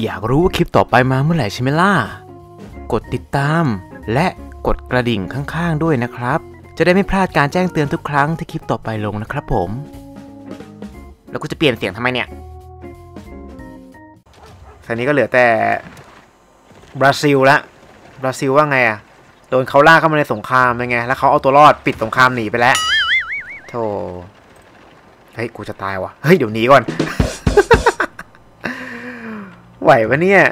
อยากรู้ว่าคลิปต่อไปมาเมื่อไหร่ใช่ไหมล่ะ กดติดตาม และกดกระดิ่งข้างๆด้วยนะครับ จะได้ไม่พลาดการแจ้งเตือนทุกครั้งที่คลิปต่อไปลงนะครับผม แล้วกูจะเปลี่ยนเสียงทำไมเนี่ยตอนนี้ก็เหลือแต่บราซิลละ บราซิลว่าไงอะโดนเขาล่าเข้ามาในสงครามยังไง แล้วเขาเอาตัวรอดปิดสงครามหนีไปแล้ว โธ่ เฮ้ย กูจะตายวะเฮ้ย เดี๋ยวหนีก่อน ไหวปะเนี่ย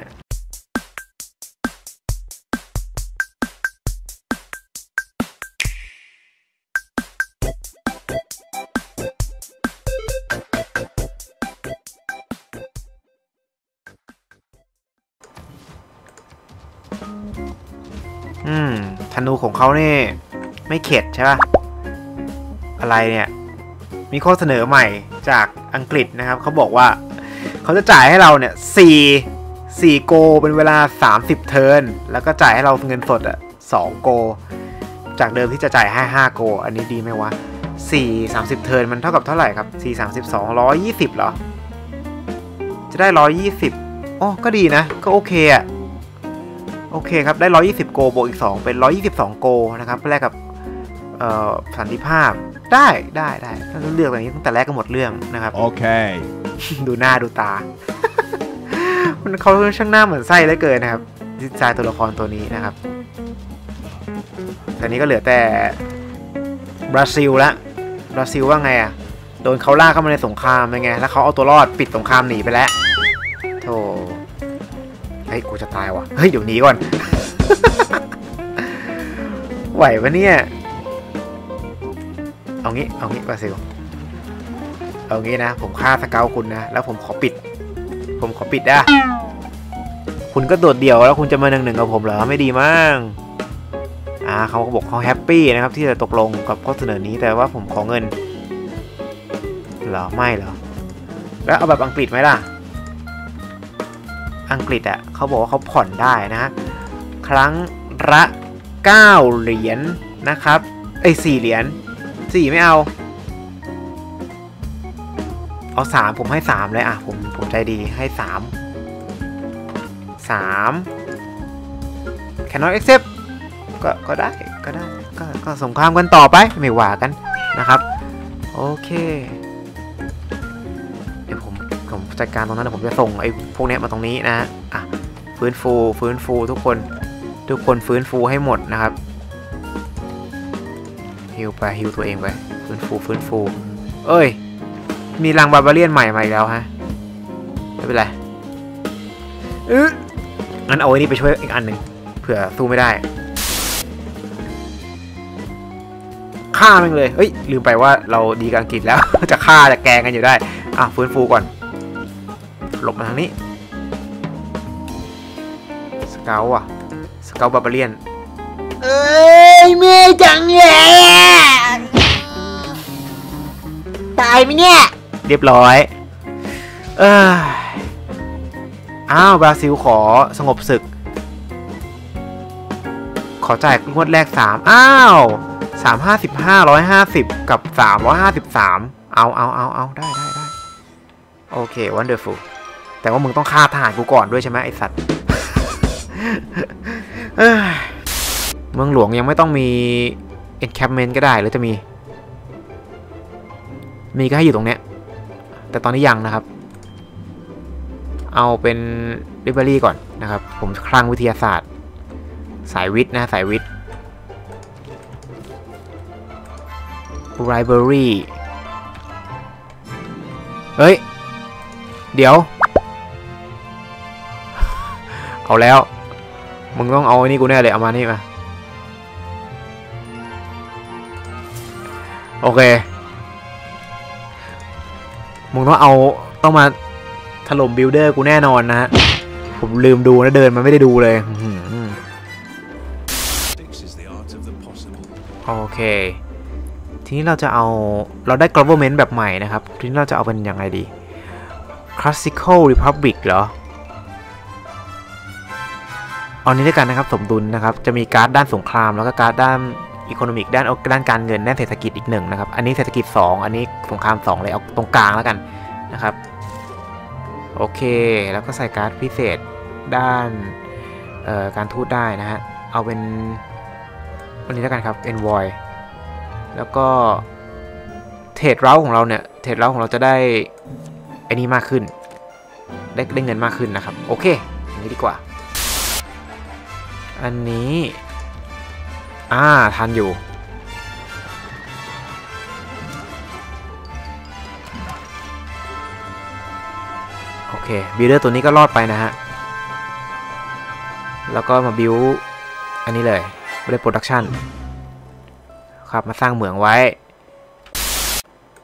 อืมธนูของเขาเนี่ไม่เข็ดใช่ปะอะไรเนี่ย มีข้อเสนอใหม่จากอังกฤษนะครับ เขาบอกว่า เขาจะจ่ายให้เราเนี่ยสี่สี่โกเป็นเวลา 30 เทิร์นแล้วก็จ่ายให้เราเงินสดอะสองโก จากเดิมที่จะจ่ายให้5โก อันนี้ดีไหมวะ4 30 เทิร์นมันเท่ากับเท่าไหร่ครับ 4 32 120เหรอ จะได้ 120อ๋อก็ดีนะ ก็โอเคอะโอเคครับ ได้ 120 โกบวกอีก 2 เป็น 122 โกนะครับแลกกับสันติภาพ ได้ได้ได้ถ้าเลือกแบบนี้ตั้งแต่แรกก็หมดเรื่องนะครับ Okay. ดูหน้าดูตา มันเขาช่างหน้าเหมือนไส้เหลือเกินนะครับดีไซน์ตัวละครตัวนี้นะครับตอนนี้ก็เหลือแต่บราซิลละบราซิลว่าไงอะโดนเขาล่ากเข้ามาในสงครามยังไง แล้วเขาเอาตัวรอดปิดสงครามหนีไปแล้วโธ่เฮ้ยกูจะตายว่ะเฮ้ยเดี๋ยวหนีก่อน ไหวปะเนี่ย เอางี้ เอางี้บราซิล เอางี้นะ ผมฆ่าสเกลคุณนะ แล้วผมขอปิด ผมขอปิดนะคุณก็โดดเดี่ยวแล้วคุณจะมาหนึ่งหนึ่งกับผมเหรอ ไม่ดีมั้งอ่าเขาก็บอกเขาแฮปปี้นะครับ ที่จะตกลงกับข้อเสนอนี้แต่ว่าผมขอเงิน เหรอ ไม่เหรอ แล้วเอาแบบอังกฤษไหมล่ะ อังกฤษอะ่ะเขาบอกว่าเขาผ่อนได้นะครั้งละ9เหรียญนะครับเอ้ย4เหรียญ 4ไม่เอา เอาสามผมให้สามเลยอะ ผมผมใจดีให้สามสาม cannot accept ก็ก็ได้ก็ได้ก็ก็สงครามกันต่อไปไม่ว่ากันนะครับโอเค เดี๋ยวผมผมจัดการตรงนั้นแล้วผมจะส่งไอ้พวกเนี้ยมาตรงนี้นะฮะอะฟื้นฟูฟื้นฟูทุกคนทุกคนฟื้นฟูให้หมดนะครับ ฮิวไปฮิวตัวเองไปฟื้นฟูฟื้นฟู เอ้ย มีรังบาบาเรียนใหม่มาอีกแล้วฮะไม่เป็นไรเอองั้นเอาไอ้นี่ไปช่วยอีกอันหนึ่งเผื่อสู้ไม่ได้ฆ่ามันเลยเฮ้ยลืมไปว่าเราดีกับอังกฤษแล้ว จะฆ่าจะแกงกันอยู่ได้อะฟื้นฟูก่อนหลบมาทางนี้สเกลอะสเกลบาบาเรียน เอ้ยเมื่อยจังเลยอะตายไหมเนี่ย เรียบร้อย เอยอ้าวบราซิลขอสงบศึก ขอจ่ายงวดแรก 3 อ้าว 3 55 150 กับ 353 เอาเอาเอาเอาได้ได้ได้โอเค wonderful แต่ว่ามึงต้องฆ่าทหารกูก่อนด้วยใช่ไหมไอสัตว์ เมืองหลวงยังไม่ต้องมี encampment ก็ได้หรือจะมี มีก็ให้อยู่ตรงเนี้ย แต่ตอนนี้ยังนะครับ เอาเป็น library ก่อนนะครับ ผมคลั่งวิทยาศาสตร์ สายวิทย์นะสายวิทย์ library เฮ้ย เดี๋ยว เอาแล้ว มึงต้องเอาไอ้นี่กูแน่เลย เอามานี่มา โอเค มึงต้องเอาต้องมาถล่มบิลเดอร์กูแน่นอนนะฮะ ผมลืมดูนะเดินมาไม่ได้ดูเลย โอเค ทีนี้เราจะเอาเราได้ government แบบใหม่นะครับ ทีนี้เราจะเอาเป็นยังไงดี classical republic เหรอเอานี้ด้วยกันนะครับสมดุลนะครับ จะมีการ์ดด้านสงครามแล้วก็การ์ดด้าน อีโคโนมิกด้านด้านการเงินด้านเศรษฐกิจอีกหนึ่งนะครับ อันนี้เศรษฐกิจ 2 อันนี้สงคราม 2 เลยเอาตรงกลางแล้วกันนะครับ โอเค แล้วก็ใส่การ์ดพิเศษด้านการทูตได้นะฮะ เอาเป็นวันนี้แล้วกันครับ envoy แล้วก็เทรดเราของเราเนี่ยเทรดเราของเราจะได้อ้นี่มากขึ้น ได้ได้เงินมากขึ้นนะครับ โอเคอย่างนี้ดีกว่า อันนี้ อ่า ทันอยู่ โอเค บิลเดอร์ตัวนี้ก็รอดไปนะฮะ แล้วก็มาบิวอันนี้เลยไม่ได้โปรดักชันครับ มาสร้างเหมืองไว้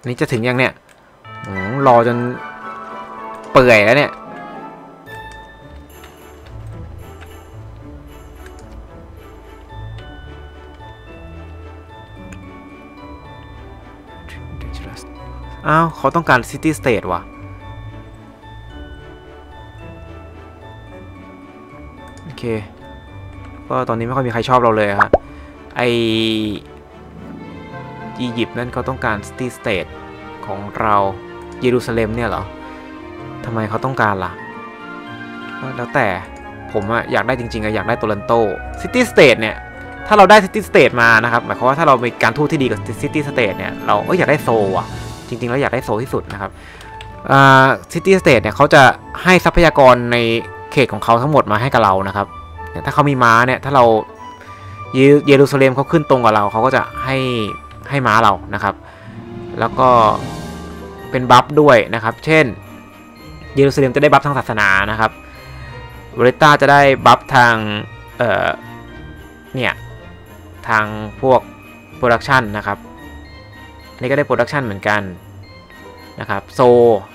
นนี้จะถึงยังเนี่ยรอจนเปื่อยแล้วเนี่ย อ้าว เขาต้องการ City State ว่ะ โอเค ก็ตอนนี้ไม่ค่อยมีใครชอบเราเลยฮะ ไออียิปต์นั่นเขาต้องการ City State ของเราเยรูซาเล็มเนี่ยเหรอทำไมเขาต้องการล่ะก็แล้วแต่ผมอะอยากได้จริงๆอะอยากได้โตลันโต City State เนี่ยถ้าเราได้ City State มานะครับหมายความว่าถ้าเรามีการทูตที่ดีกับ City State เนี่ยเราเอยอยากได้โซลอะ จริงๆ แล้วอยากได้โซลที่สุดนะครับซิตี้สเตทเนี่ยเขาจะให้ทรัพยากรในเขตของเขาทั้งหมดมาให้กับเรานะครับถ้าเขามีม้าเนี่ยถ้าเราเยรูซาเล็มเขาขึ้นตรงกับเราเขาก็จะให้ให้ม้าเรานะครับ แล้วก็เป็นบัฟด้วยนะครับ เช่น เยรูซาเล็มจะได้บัฟทางศาสนานะครับเวเรต้าจะได้บัฟทางเอ่อเนี่ยทางพวกโปรดักชันนะครับ นี่ก็ได้โปรดักชันเหมือนกันนะครับโซ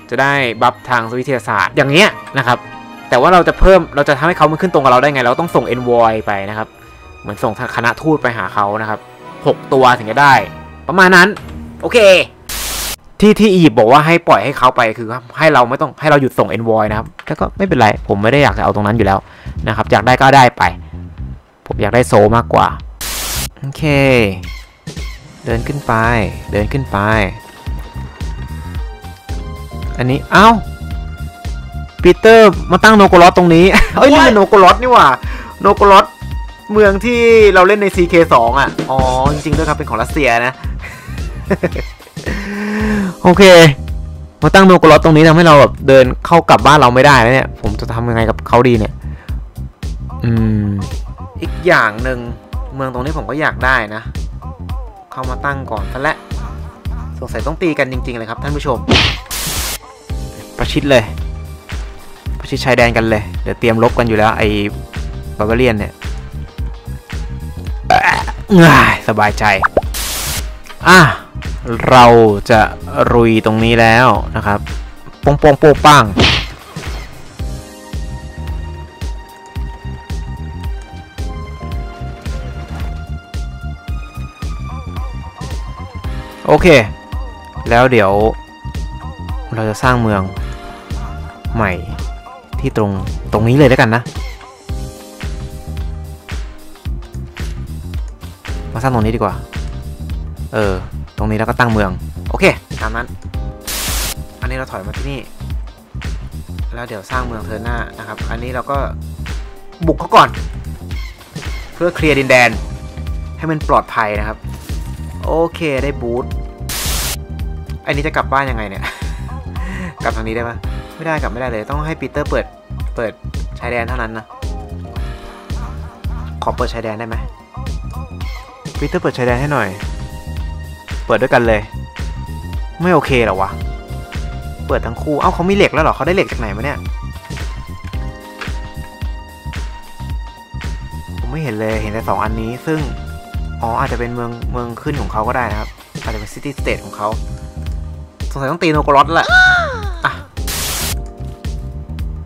จะได้บัฟทางวิทยาศาสตร์อย่างเงี้ยนะครับแต่ว่าเราจะเพิ่มเราจะทำให้เขามันขึ้นตรงกับเราได้ไง เราต้องส่ง envoy ไปนะครับ เหมือนส่งคณะทูตไปหาเขานะครับ 6 ตัวถึงจะได้ ประมาณนั้น โอเค ที่ที่อียิปต์บอกว่าให้ปล่อยให้เขาไปคือให้เราไม่ต้องให้เราหยุดส่ง envoy นะครับแต่ก็ไม่เป็นไร ผมไม่ได้อยากจะเอาตรงนั้นอยู่แล้วนะครับอยากได้ก็ได้ไป ผมอยากได้โซมากกว่าโอเค เดินขึ้นไป เดินขึ้นไป อันนี้ เอ้า ปีเตอร์มาตั้งโนโกลอสตรงนี้ เอ้ย นี่มันโนโกลอสนี่หว่า โนโกลอสเมืองที่เราเล่นใน CK2 อะ อ๋อ จริงๆด้วยครับ เป็นของรัสเซียนะ โอเค มาตั้งโนโกลอสตรงนี้ทำให้เราแบบเดินเข้ากลับบ้านเราไม่ได้แล้วเนี่ย ผมจะทำยังไงกับเขาดีเนี่ย อืม อีกอย่างหนึ่งเมืองตรงนี้ผมก็อยากได้นะ เข้ามาตั้งก่อนซะและสงสัยต้องตีกันจริง ๆ เลยครับท่านผู้ชม ประชิดเลย ประชิดชายแดนกันเลย เดี๋ยวเตรียมลบกันอยู่แล้วไอ้บาบาเลียนเนี่ยง่ายสบายใจ อะ เราจะรุยตรงนี้แล้วนะครับปงปงโปงปัง โอเค แล้วเดี๋ยวเราจะสร้างเมืองใหม่ที่ตรงตรงนี้เลยแล้วกันนะ มาสร้างตรงนี้ดีกว่า เออ ตรงนี้แล้วก็ตั้งเมือง โอเค ตามนั้น อันนี้เราถอยมาที่นี่ แล้วเดี๋ยวสร้างเมืองเทอร์หน้านะครับ อันนี้เราก็บุกเขาก่อน เพื่อเคลียร์ดินแดน ให้มันปลอดภัยนะครับ โอเคได้บูทอันนี้จะกลับบ้านยังไงเนี่ย กลับทางนี้ได้ปะไม่ได้กลับไม่ได้เลย ต้องให้ปีเตอร์เปิด เปิดชายแดนเท่านั้นนะ ขอเปิดชายแดนได้ไหมปีเตอร์เปิดชายแดนให้หน่อย เปิดด้วยกันเลย ไม่โอเคเหรอวะ เปิดทั้งคู่ เอ้าเขามีเหล็กแล้วเหรอเขาได้เหล็กจากไหนมาเนี่ย ผมไม่เห็นเลย เห็นแต่สองอันนี้ ซึ่ง อ๋ออาจจะเป็นเมืองเมืองขึ้นของเขาก็ได้นะครับ อาจจะเป็นซิตี้สเตทของเขาสงสัยต้องตีโนโกรอสแหละอะ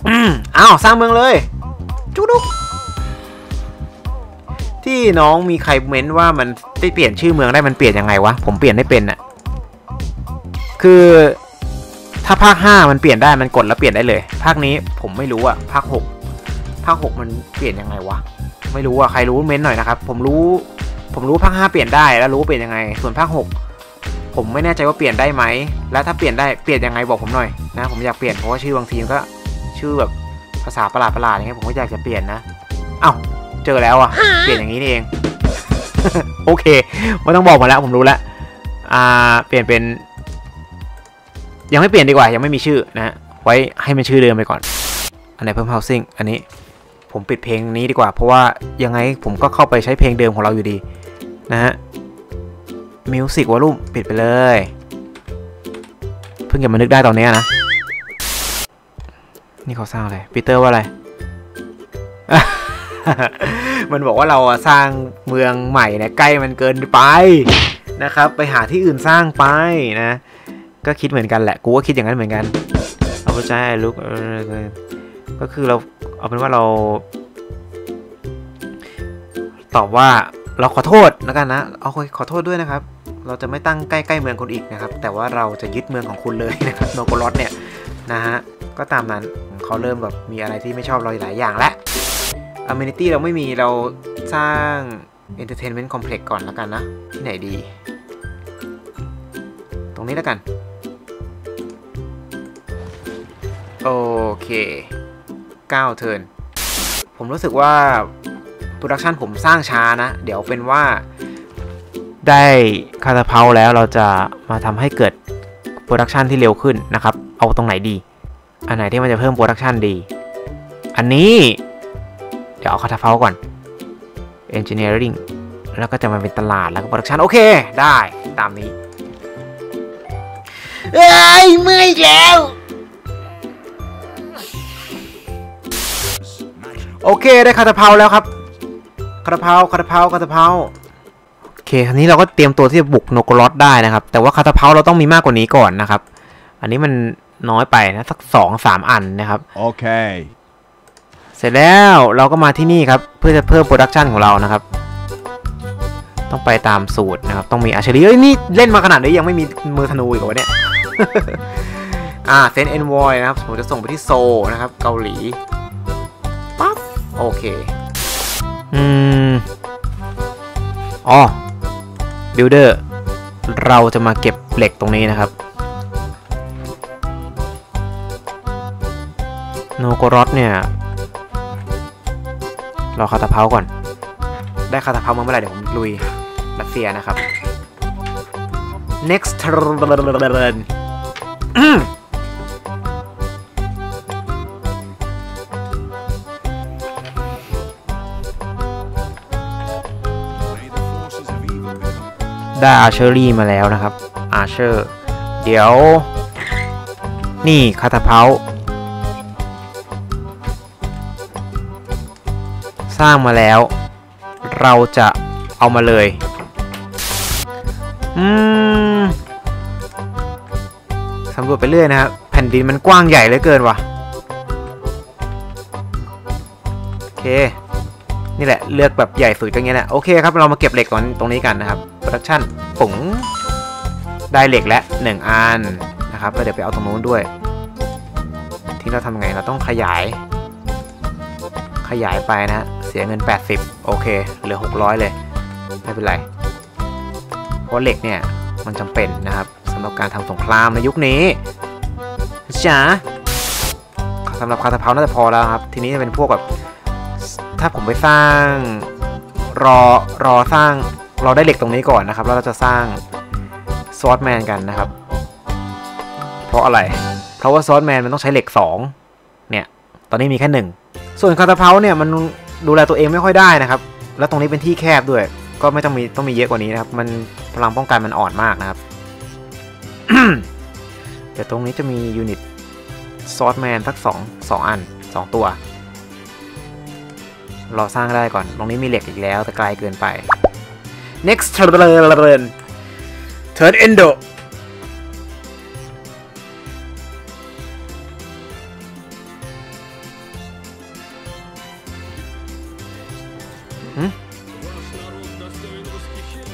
อืมอ้าวสร้างเมืองเลยจุกดุกที่น้องมีใครเม้นว่ามันได้เปลี่ยนชื่อเมืองได้มันเปลี่ยนยังไงวะ ผมเปลี่ยนไม่เป็นอะคือถ้าภาค 5 มันเปลี่ยนได้มันกดแล้วเปลี่ยนได้เลย ภาคนี้ผมไม่รู้อะภาค 6 ภาค 6 มันเปลี่ยนยังไงวะ ไม่รู้อะใครรู้เม้นหน่อยนะครับ ผมรู้ ผมรู้ภาค5เปลี่ยนได้แล้วรู้เปลี่ยนยังไง ส่วนภาค6ผมไม่แน่ใจว่าเปลี่ยนได้ไหม แล้วถ้าเปลี่ยนได้เปลี่ยนยังไงบอกผมหน่อยนะผมอยากเปลี่ยนเพราะว่าชื่อบางทีมันก็ชื่อแบบภาษาประหลาดประหลาดๆอย่างเงี้ยผมก็อยากจะเปลี่ยนนะเอ้าเจอแล้วอะเปลี่ยนอย่างนี้นี่เอง โอเคไม่ต้องบอกมาแล้วผมรู้แล้วอ่าเปลี่ยนเป็น ยังไม่เปลี่ยนดีกว่ายังไม่มีชื่อนะไว้ให้มันชื่อเดิมไปก่อน อันไหนเพิ่ม housing อันนี้ผมปิดเพลงนี้ดีกว่า เพราะว่ายังไงผมก็เข้าไปใช้เพลงเดิมของเราอยู่ดี นะฮะมิวสิกวอลลุ่มปิดไปเลย เพิ่งจะมานึกได้ตอนเนี้ยนะ นี่เขาสร้างอะไรปีเตอร์ว่าอะไร มันบอกว่าเราสร้างเมืองใหม่เนี่ยใกล้มันเกินไปนะครับ ไปหาที่อื่นสร้างไปนะ ก็คิดเหมือนกันแหละ กูก็คิดอย่างนั้นเหมือนกัน เอาใจลุกก็คือเราเอาเป็นว่าเรา ตอบว่า เราขอโทษแล้วกันนะเอาขอโทษด้วยนะครับ เราจะไม่ตั้งใกล้ๆเมืองคุณอีกนะครับ แต่ว่าเราจะยึดเมืองของคุณเลยนะครับโนโกรอสเนี่ยนะฮะก็ตามนั้นเขาเริ่มแบบมีอะไรที่ไม่ชอบเราหลายอย่างแล้ว Amenity เราไม่มีเราสร้าง Entertainment Complex ก่อนแล้วกันนะ ที่ไหนดี ตรงนี้แล้วกัน โอเค 9 เทิร์นผมรู้สึกว่า รดักชันผมสร้างช้านะ เดี๋ยวเป็นว่า ได้คาตาเพาแล้วเราจะมาทำให้เกิดโปรดักชันที่เร็วขึ้นนะครับ เอาตรงไหนดี อันไหนที่มันจะเพิ่มโปรดักชันดี อันนี้ เดี๋ยวเอาคาตาเพาก่อน Engineering แล้วก็จะมาเป็นตลาดแล้วก็โปรดักชันโอเค ได้ตามนี้เอ้ยเมื่อยแล้ว โอเคได้คาตาเพาแล้วครับ คาตาเพาคาตาเพาคาตาเพาโอเคคราวนี้เราก็เตรียมตัวที่จะบุกโนโกรอสได้นะครับ แต่ว่าคาตาเพาเราต้องมีมากกว่านี้ก่อนนะครับ อันนี้มันน้อยไปนะสักสองสามอันนะครับ Okay. เสร็จแล้วเราก็มาที่นี่ครับ เพื่อจะเพิ่มโปรดักชันของเรานะครับ ต้องไปตามสูตรนะครับ ต้องมีอาชรีเอ้ยนี่เล่นมาขนาดนี้ยังไม่มีมือธนูอีกเหรอวะเนี่ยอ่าเซนเอ็นวอยนะครับผมจะส่งไปที่โซลนะครับ เกาหลีปั๊บโอเค อืม อ๋อบิลเดอร์ เราจะมาเก็บเหล็กตรงนี้นะครับ โนโกรอสเนี่ย รอคาตาเพาก่อน ได้คาตาเพามาเมื่อไหร่เดี๋ยวผมลุยรัสเซียนะครับ next turn ได้อาเชอรี่มาแล้วนะครับ อาเชอร์ เดี๋ยว นี่คาตาเพาสร้างมาแล้ว เราจะเอามาเลย อืมสำรวจไปเรื่อยนะครับ แผ่นดินมันกว้างใหญ่เหลือเกินว่ะ โอเค นี่แหละเลือกแบบใหญ่สุดก็อย่างเงี้ยแหละ โอเคครับ เรามาเก็บเหล็กก่อนตรงนี้กันนะครับ โปรดักชั่นปุ๋งได้เหล็กและ1อันนะครับแล้วเดี๋ยวไปเอาตรงนู้นด้วย ที่เราทำไงเราต้องขยาย ขยายไปนะเสียเงิน 80 โอเค เหลือ 600 เลย ไม่เป็นไร เพราะเหล็กเนี่ย มันจำเป็นนะครับสำหรับการทำสงครามในยุคนี้จ้าสำหรับคาตาเพาน่าจะพอแล้วครับ ทีนี้จะเป็นพวกแบบ ถ้าผมไปสร้างรอรอสร้าง เราได้เหล็กตรงนี้ก่อนนะครับ แล้วเราจะสร้างซอสแมนกันนะครับ เพราะอะไร เพราะว่าซอสแมนมันต้องใช้เหล็ก 2 เนี่ย ตอนนี้มีแค่หนึ่งส่วนคาตาเพาเนี่ยมันดูแลตัวเองไม่ค่อยได้นะครับ แล้วตรงนี้เป็นที่แคบด้วย ก็ไม่ต้องมีต้องมีเยอะกว่านี้นะครับ มันพลังป้องกันมันอ่อนมากนะครับเดี๋ยวตรงนี้จะมียูนิตซอสแมนสักสองสองอันสองตัวรอสร้างได้ก่อน ตรงนี้มีเหล็กอีกแล้วแต่ไกลเกินไป next turn turn endo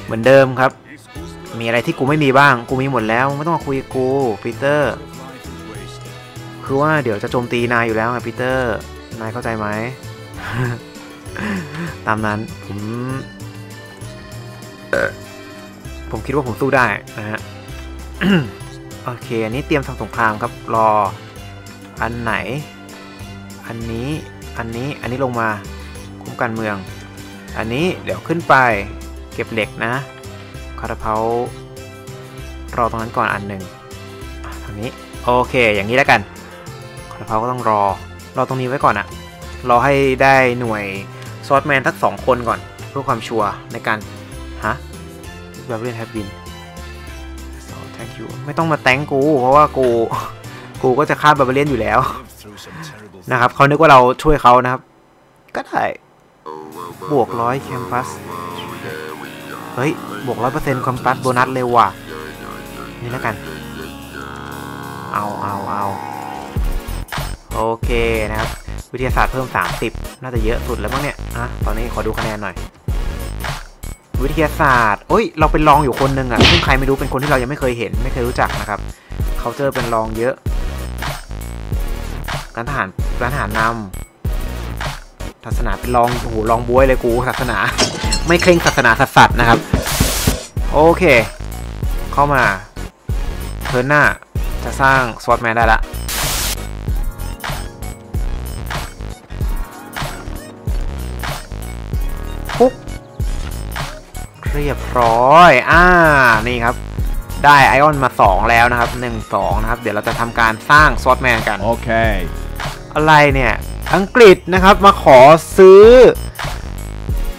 เหมือนเดิมครับ มีอะไรที่กูไม่มีบ้าง กูมีหมดแล้ว ไม่ต้องมาคุยกูปีเตอร์ คือว่าเดี๋ยวจะโจมตีนายอยู่แล้วไงปีเตอร์ นายเข้าใจไหม ตามนั้นผม ผมคิดว่าผมสู้ได้นะฮะโอเค อันนี้เตรียมทำสงครามครับ รอ อันไหน อันนี้ อันนี้ อันนี้ลงมา คุ้มกันเมือง อันนี้เดี๋ยวขึ้นไป เก็บเหล็กนะ คาราเพารอตรงนั้นก่อนอันหนึ่งทางนี้ โอเค อย่างนี้แล้วกัน คาราเพาก็ต้องรอ รอตรงนี้ไว้ก่อนอะรอให้ได้หน่วยซอสแมนทั้งสองคนก่อน เพื่อความชัวร์ในการ ฮะ บาเรียนแฮปบิน so thank you ไม่ต้องมาแตงกู เพราะว่ากู กูก็จะฆ่าบาเรียนอยู่แล้ว นะครับเขานึกว่าเราช่วยเขานะครับ ก็ได้ บวกร้อยแคมปัส เฮ้ย บวกร้อยเปอร์เซ็นต์แคมปัสโบนัสเร็วว่ะ นี่แล้วกัน เอาเอาเอาโอเคนะครับ วิทยาศาสตร์เพิ่ม 30 น่าจะเยอะสุดแล้วมั้งเนี่ยอะตอนนี้ขอดูคะแนนหน่อย วิทยาศาสตร์โอ้ย เราเป็นรองอยู่คนหนึ่งอะซึ่งใครไม่รู้เป็นคนที่เรายังไม่เคยเห็น ไม่เคยรู้จักนะครับเขาเจอเป็นรองเยอะ การทหารการทหารนำศาสนาเป็นรองโอ้โหรองบวยเลยกูศาสนา ไม่เคร่งศาสนาสัตว์นะครับ โอเค เข้ามาเทิร์นหน้าจะสร้างสวอตแมนได้ละ เรียบร้อย อ่า นี่ครับ ได้ไอออนมา 2 แล้วนะครับ 1 2 นะครับ เดี๋ยวเราจะทำการสร้างซอสแมนกัน Okay. อะไรเนี่ย อังกฤษนะครับมาขอซื้อ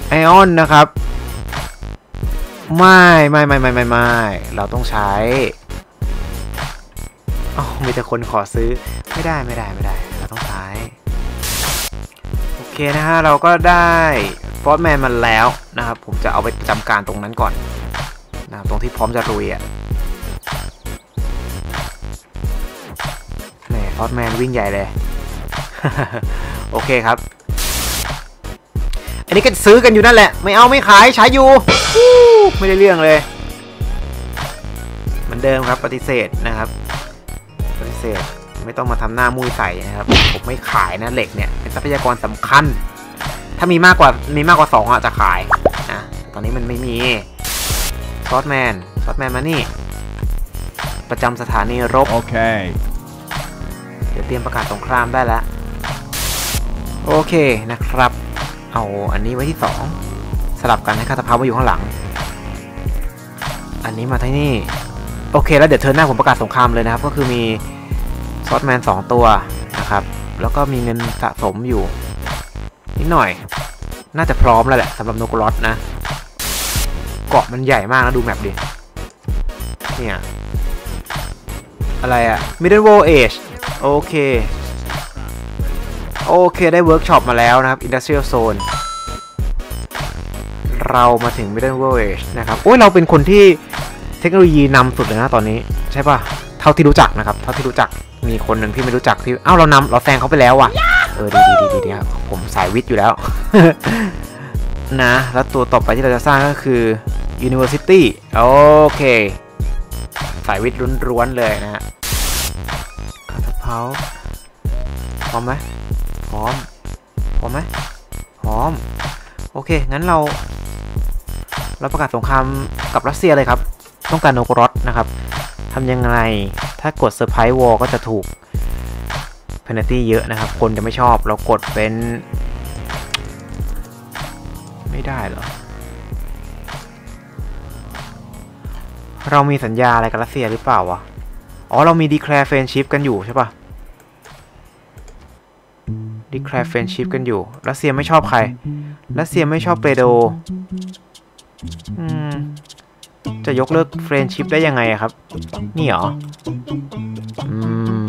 ไอออนนะครับ ไม่ไม่ไม่ไม่ไม่ไม่ เราต้องใช้อ๋อมีแต่คนขอซื้อ ไม่ได้ไม่ได้ไม่ได้ เราต้องใช้ โอเคนะฮะ เราก็ได้ ฟอสแมนมาแล้วนะครับ ผมจะเอาไปประจำการตรงนั้นก่อนนะครับตรงที่พร้อมจะลุยอะแหมฟอสแมนวิ่งใหญ่เลย โอเคครับ อันนี้ก็ซื้อกันอยู่นั่นแหละ ไม่เอาไม่ขายใช้อยู่ ไม่ได้เรื่องเลยเหมือนเดิมครับปฏิเสธนะครับ ปฏิเสธไม่ต้องมาทำหน้ามุ้ยใส่นะครับ ผมไม่ขายนะเหล็กเนี่ยเป็นทรัพยากรสำคัญ ถ้ามีมากกว่ามีมากกว่าสองอะจะขายนะตอนนี้มันไม่มีซอสแมนซอสแมนมานี่ ประจำสถานีรบ Okay. เดี๋ยวเตรียมประกาศสงครามได้แล้ว โอเคนะครับ เอาอันนี้ไว้ที่2สลับกันให้คาตาพามาอยู่ข้างหลัง อันนี้มาที่นี่ โอเค แล้วเดี๋ยวเทิร์นหน้าผมประกาศสงครามเลยนะครับ ก็คือมีซอสแมน 2 ตัวนะครับ แล้วก็มีเงินสะสมอยู่ นิดหน่อย น่าจะพร้อมแล้วแหละสำหรับโนกรอสนะ เกาะมันใหญ่มากนะดูแมปดิ เนี่ย อะไรอะ Middle World Age โอเค โอเคได้เวิร์กช็อปมาแล้วนะครับ Industrial Zone เรามาถึง Middle World Age นะครับ โอ้ยเราเป็นคนที่เทคโนโลยีนำสุดเลยนะตอนนี้ ใช่ปะเท่าที่รู้จักนะครับ เท่าที่รู้จักมีคนหนึ่งที่ไม่รู้จักที่เอ้าเรานำเราแซงเขาไปแล้วว่ะ ออดีดีดีดีครับผมสายวิทย์อยู่แล้ว นะ แล้วตัวต่อไปที่เราจะสร้างก็คือ University โอเค สายวิทย์ล้วนๆเลยนะฮะกระเพาพร้อมไหมพร้อมพร้อมไหมพร้อม โอเค งั้นเรา เราประกาศสงครามกับรัสเซียเลยครับ ต้องการโนกรอสนะครับทำยังไง ถ้ากดเซอร์ไพรส์วอลก็จะถูก เพน a ตี้เยอะนะครับ คนจะไม่ชอบเรากดเป็น ไม่ได้เหรอ เรามีสัญญาอะไรกับรัสเซียหรือเปล่าวะ อ๋อ เรามี declare friendship กันอยู่ใช่ปะ declare friendship กันอยู่ รัสเซียไม่ชอบใคร รัสเซียไม่ชอบเปโดจะยกเลิก friendship ได้ยังไงครับ นี่เหรอ อืม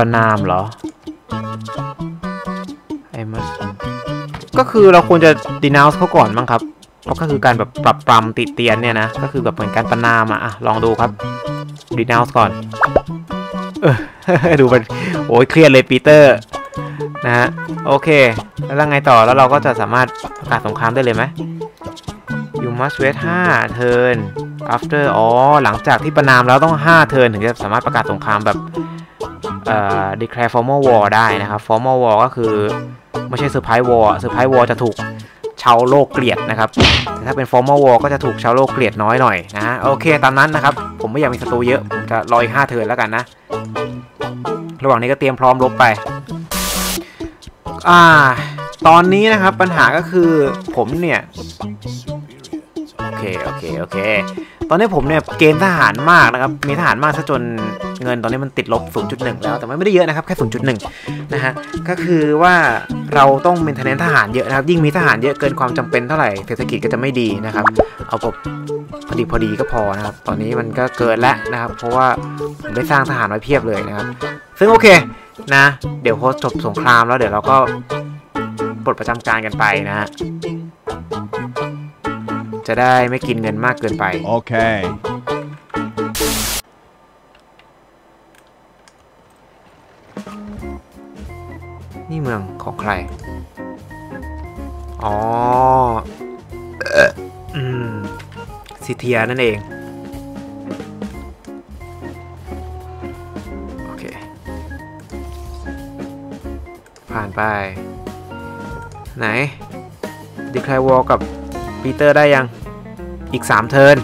ประนามเหรอไอ้มัสก็คือเราควรจะ denounce เขาก่อนมั้งครับเพราะก็คือการแบบปรับปรำติเตียนเนี่ยนะ ก็คือแบบเหมือนการประนามอะอะลองดูครับ denounce ก่อนเออดูมันโอ้ยเครียดเลยปีเตอร์นะฮะโอเค แล้วไงต่อแล้วเราก็จะสามารถประกาศสงครามได้เลยไหม you must wait 5 turn after อ๋อหลังจากที่ประนามแล้วต้อง5 turn ถึงจะสามารถประกาศสงครามแบบ declare formal war ได้นะครับ formal war ก็คือไม่ใช่ surprise war surprise war จะถูกชาวโลกเกลียดนะครับแต่ถ้าเป็น formal war ก็จะถูกชาวโลกเกลียดน้อยหน่อยนะฮะโอเคตามนั้นนะครับ ผมไม่อยากมีศัตรูเยอะผมจะรออีก5เทิร์นแล้วกันนะ ระหว่างนี้ก็เตรียมพร้อมรบไป อ่า ตอนนี้นะครับปัญหาก็คือผมเนี่ย โอเค โอเค โอเค ตอนนี้ผมเนี่ยเกณฑ์ทหารมากนะครับ มีทหารมากซะจนเงินตอนนี้มันติดลบ 0.1 แล้ว แต่ไม่ได้เยอะนะครับ แค่ 0.1 นะฮะ ก็คือว่าเราต้องเมนทนเนนทหารเยอะนะครับ ยิ่งมีทหารเยอะเกินความจำเป็นเท่าไหร่ เศรษฐกิจก็จะไม่ดีนะครับ เอาแบบพอดีพอดีก็พอนะครับ ตอนนี้มันก็เกินแล้วนะครับ เพราะว่าผมได้สร้างทหารไว้เพียบเลยนะครับ ซึ่งโอเคนะ เดี๋ยวพอจบสงครามแล้วเดี๋ยวเราก็ปลดประจำการกันไปนะฮะ จะได้ไม่กินเงินมากเกินไป Okay. นี่เมืองของใคร อ๋อเอ่ออืมซิเทียนั่นเอง โอเค ผ่านไป ไหน ดีคลายวอลกับปีเตอร์ได้ยัง อีก 3 เทิร์น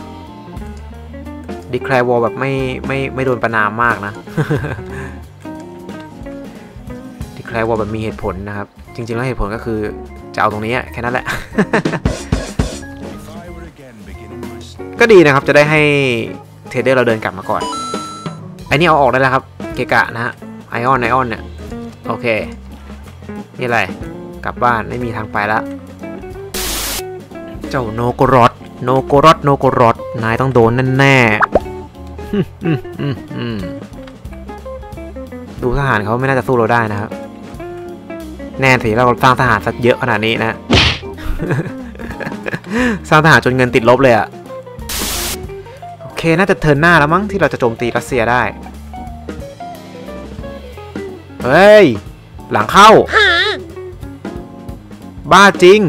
ดีคลายวอลแบบไม่ไม่ไม่โดนประนามมากนะดีคลายวอลแบบมีเหตุผลนะครับ จริง ๆ แล้วเหตุผลก็คือจะเอาตรงนี้แค่นั้นแหละ ก็ดีนะครับจะได้ให้เทรดเดอร์เราเดินกลับมาก่อนไอ้นี่เอาออกได้แล้วครับ เกกะนะฮะไอออนไอออนเนี่ย โอเค นี่อะไร กลับบ้านไม่มีทางไปละ เจ้าโนกรอต โนโกรอตโนโกรอตนายต้องโดนแน่ๆฮึ่มอืมอืมอืมดูทหารเขาไม่น่าจะสู้เราได้นะครับ แน่สิเราสร้างทหารสักเยอะขนาดนี้นะ สร้างทหารจนเงินติดลบเลยอะโอเค น่าจะเทิร์นหน้าแล้วมั้งที่เราจะโจมตีรัสเซียได้ เฮ้ย หลังเข้า บ้าจริง